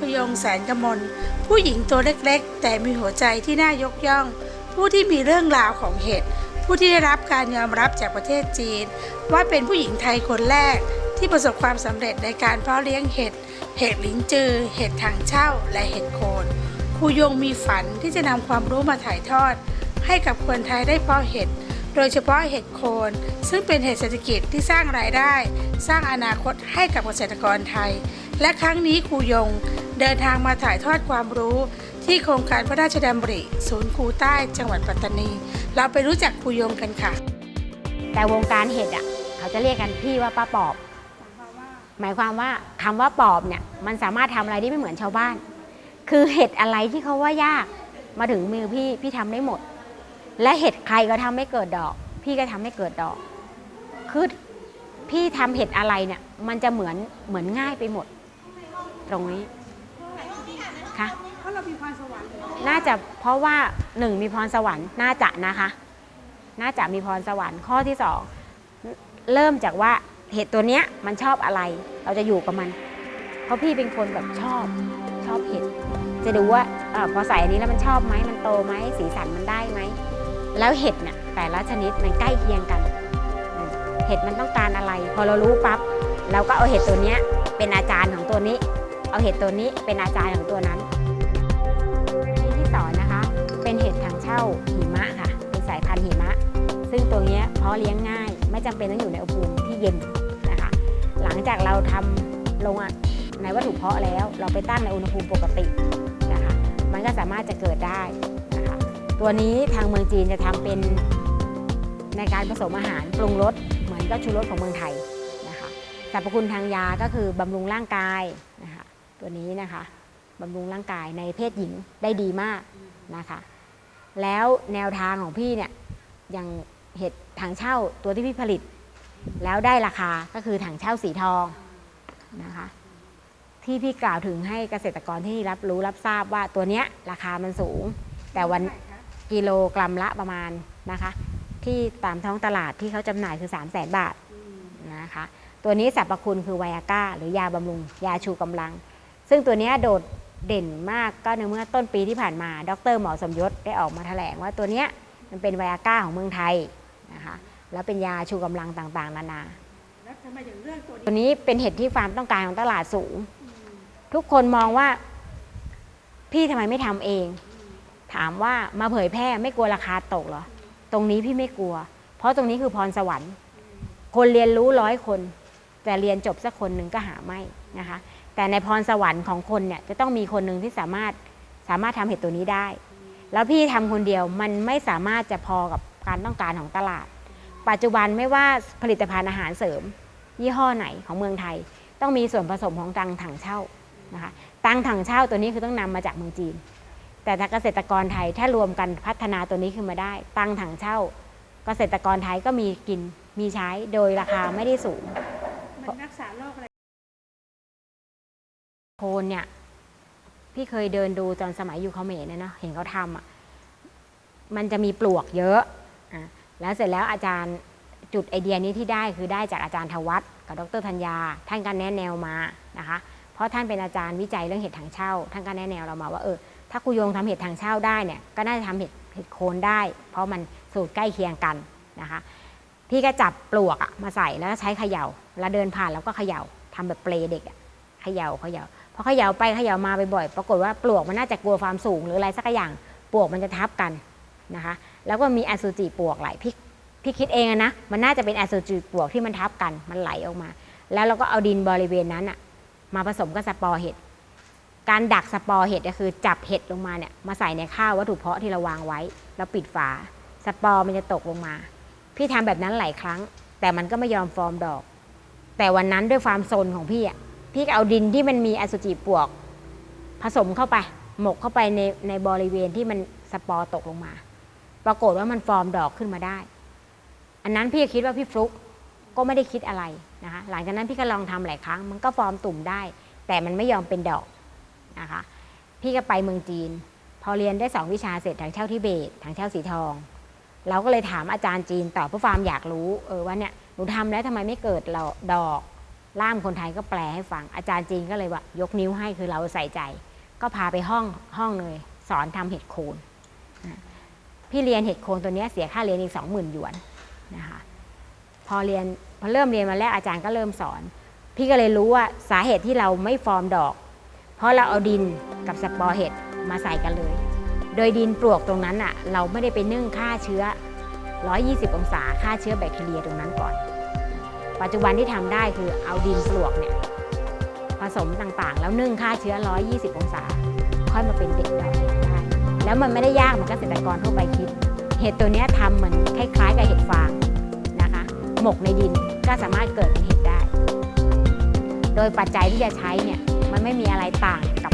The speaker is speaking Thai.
พยงแสนกมลผู้หญิงตัวเล็กๆ แต่มีหัวใจที่น่ายกย่อง ผู้ที่มีเรื่องราวของเห็ดผู้ที่ได้รับการยอมรับจากประเทศจีน ว่าเป็นผู้หญิงไทยคนแรกที่ประสบความสำเร็จในการเพาะเลี้ยงเห็ด เห็ดหลินจือ เห็ดถังเช่า และเห็ดโคนครูยงมีฝันที่จะนำความรู้มาถ่ายทอด ให้กับคนไทยได้เพาะเห็ด โดยเฉพาะเห็ดโคน ซึ่งเป็นเห็ดเศรษฐกิจที่สร้างรายได้ สร้างอนาคตให้กับเกษตรกรไทย และครั้งนี้ครูยง เดินทางมาถ่ายทอดความรู้ ที่โครงการพระราชดำริ ศูนย์ครูใต้จังหวัดปัตตานี เราไปรู้จักครูยงกันค่ะ แต่วงการเห็ดอะ เขาจะเรียกกันพี่ว่าป้าปอบ หมายความว่าคำว่าปอบเนี่ยมันสามารถทำอะไรที่ไม่เหมือนชาวบ้าน คือเห็ดอะไรที่เขาว่ายากมาถึงมือพี่พี่ทำได้หมด และเห็ดใครก็ทำให้เกิดดอก พี่ก็ทำให้เกิดดอกคือพี่ทำเห็ดอะไรเนี่ยมันจะเหมือนเหมือนง่ายไปหมด ตรงนี้ค่ะ เพราะเรา มีพรสวรรค์น่าจะเพราะว่าหนึ่งมีพรสวรรค์น่าจะนะคะ น่าจะมีพรสวรรค์ข้อที่สองเริ่มจากว่าเห็ดตัวเนี้ยมันชอบอะไร เราจะอยู่กับมัน เพราะพี่เป็นคนแบบชอบชอบเห็ดจะดูว่าอพอใส่อันนี้แล้วมันชอบไหมมันโตไหมสีสันมันได้ไหมแล้วเห็ดเนี่ยแต่ละชนิดมันใกล้เคียงกัน เห็ดมันต้องการอะไร พอเรารู้ปั๊บเราก็เอาเห็ดตัวเนี้ยเป็นอาจารย์ของตัวนี้ เอาเห็ดตัวนี้เป็นอาจารย์ของตัวนั้นาหิมะค่ะเป็นสายพันธุ์หิมะ ซึ่งตัวนี้เพาะเลี้ยงง่าย ไม่จำเป็นต้องอยู่ในอุณหภูมิที่เย็นนะคะ หลังจากเราทำลงในวัตถุเพาะแล้ว เราไปตั้งในอุณหภูมิปกตินะคะ มันก็สามารถจะเกิดได้นะคะ ตัวนี้ทางเมืองจีนจะทำเป็นในการผสมอาหารปรุงรสเหมือนกับชูรสของเมืองไทยนะคะสรรพคุณทางยาก็คือบำรุงร่างกายนะคะตัวนี้นะคะบำรุงร่างกายในเพศหญิงได้ดีมากนะคะ แล้วแนวทางของพี่เนี่ยอย่างเห็ดถังเช่าตัวที่พี่ผลิต แล้วได้ราคาก็คือถังเช่าสีทองนะคะ ที่พี่กล่าวถึงให้เกษตรกรที่รับรู้รับทราบว่าตัวเนี้ยราคามันสูง แต่วันกิโลกรัมละประมาณนะคะ ที่ตามท้องตลาดที่เขาจำหน่ายคือ3 0 0แสนบาทนะคะ ตัวนี้สรรพคุณคือไวอาก้า หรือยาบำรุง ยาชูกำลัง ซึ่งตัวเนี้ยโดด เด่นมากก็ในเมื่อต้นปีที่ผ่านมา ดรหมอสมยศได้ออกมาแถลงว่าตัวเนี้ยมันเป็นไวอาก้าของเมืองไทยนะคะแล้วเป็นยาชูกำลังต่างๆ นานาแล้วทำไมถึงเลือกตัวนี้ตัวนี้เป็นเห็ดที่ความต้องการของตลาดสูง ทุกคนมองว่า พี่ทำไมไม่ทำเอง ถามว่ามาเผยแพร่ไม่กลัวราคาตกเหรอ ตรงนี้พี่ไม่กลัว เพราะตรงนี้คือพรสวรรค์ คนเรียนรู้ร้อยคน แต่เรียนจบสักคนหนึ่งก็หาไม่นะคะ แต่ในพรสวรรค์ของคนเนี่ยจะต้องมีคนหนึ่งที่สามารถสามารถทำเห็ดตัวนี้ได้ แล้วพี่ทำคนเดียวมันไม่สามารถจะพอกับการต้องการของตลาด ปัจจุบันไม่ว่าผลิตภัณฑ์อาหารเสริม ยี่ห้อไหนของเมืองไทย ต้องมีส่วนผสมของตังถังเช่านะคะตังถังเช่าตัวนี้คือต้องนำมาจากเมืองจีน แต่ถ้าเกษตรกรไทยถ้ารวมกันพัฒนาตัวนี้ขึ้นมาได้ ตังถังเช่า เกษตรกรไทยก็มีกินมีใช้โดยราคาไม่ได้สูงมันรักษาโรคอะไร โคนเนี่ย พี่เคยเดินดูตอนสมัยอยู่เขมรเนี่ยนะเห็นเขาทำอะมันจะมีปลวกเยอะอะแล้วเสร็จแล้วอาจารย์จุดไอเดียนี้ที่ได้คือได้จากอาจารย์ทวัตกับดรธัญญา ท่านก็แนะแนวมานะคะ เพราะท่านเป็นอาจารย์วิจัยเรื่องเห็ดถังเช่า ท่านก็แนะแนวเรามาว่าเออถ้าครูโยงทำเห็ดถังเช่าได้เนี่ยก็น่าจะทำเห็ดเห็ดโคนได้ เพราะมันสูตรใกล้เคียงกันนะคะ พี่ก็จับปลวกอะมาใส่แล้วก็ใช้เขย่าแล้วเดินผ่านแล้วก็เขย่าทำแบบเปลเด็กอะเขย่าเขย่า พอเขย่าไปเขย่ามาบ่อยๆปรากฏว่าปลวกมันน่าจะกลัวความสูงหรืออะไรสักอย่างปลวกมันจะทับกันนะคะ แล้วก็มีอสุจิปลวกไหลพี่พี่คิดเองนะมันน่าจะเป็นอสุจิปลวกที่มันทับกันมันไหลออกมา แล้วเราก็เอาดินบริเวณนั้นอะมาผสมกับสปอร์เห็ดการดักสปอร์เห็ดก็คือจับเห็ดลงมาเนี่ยมาใส่ในข้าววัตถุเพาะที่เราวางไว้ แล้วปิดฝาสปอร์มันจะตกลงมา พี่ทำแบบนั้นหลายครั้ง แต่มันก็ไม่ยอมฟอร์มดอก แต่วันนั้นด้วยความโซนของพี่อะ พี่ก็เอาดินที่มันมีอสุจิปวก ผสมเข้าไป หมกเข้าไปในในบริเวณที่มันสปอร์ตกลงมา ปรากฏว่ามันฟอร์มดอกขึ้นมาได้ อันนั้นพี่ก็คิดว่าพี่ฟลุกก็ไม่ได้คิดอะไรนะคะหลังจากนั้นพี่ก็ลองทำหลายครั้ง มันก็ฟอร์มตุ่มได้ แต่มันไม่ยอมเป็นดอกนะคะพี่ก็ไปเมืองจีน พอเรียนได้สองวิชาเสร็จทางเช่าทิเบตทางเช่าสีทอง เราก็เลยถามอาจารย์จีนต่อเพื่อความอยากรู้เออว่าเนี่ยหนูทำแล้วทำไมไม่เกิดเราดอก ล่ามคนไทยก็แปลให้ฟัง อาจารย์จีนก็เลยว่ายกนิ้วให้คือเราใส่ใจ ก็พาไปห้องห้องเลยสอนทำเห็ดโคนนพี่เรียนเห็ดโคนตัวนี้เสียค่าเรียนอีกสองหมื่นหยวนนะคะพอเรียนพอเริ่มเรียนมาแรกอาจารย์ก็เริ่มสอน พี่ก็เลยรู้ว่าสาเหตุที่เราไม่ฟอร์มดอก เพราะเราเอาดินกับสปอร์เห็ดมาใส่กันเลย โดยดินปลวกตรงนั้นอะเราไม่ได้ไปนึ่งฆ่าเชื้อ 120 องศาฆ่าเชื้อแบคทีเรียตรงนั้นก่อน ปัจจุบันที่ทำได้คือเอาดินปลวกเนี่ยผสมต่างๆ แล้วนึ่งฆ่าเชื้อ 120 องศา ค่อยมาเป็นเด็กดอกเห็ดได้ แล้วมันไม่ได้ยากเหมือนเกษตรกรทั่วไปคิด เห็ดตัวเนี้ยทำเหมือนคล้ายๆ กับเห็ดฟางนะคะ หมกในดินก็สามารถเกิดเป็นเห็ดได้ โดยปัจจัยที่จะใช้เนี่ยมันไม่มีอะไรต่างกับ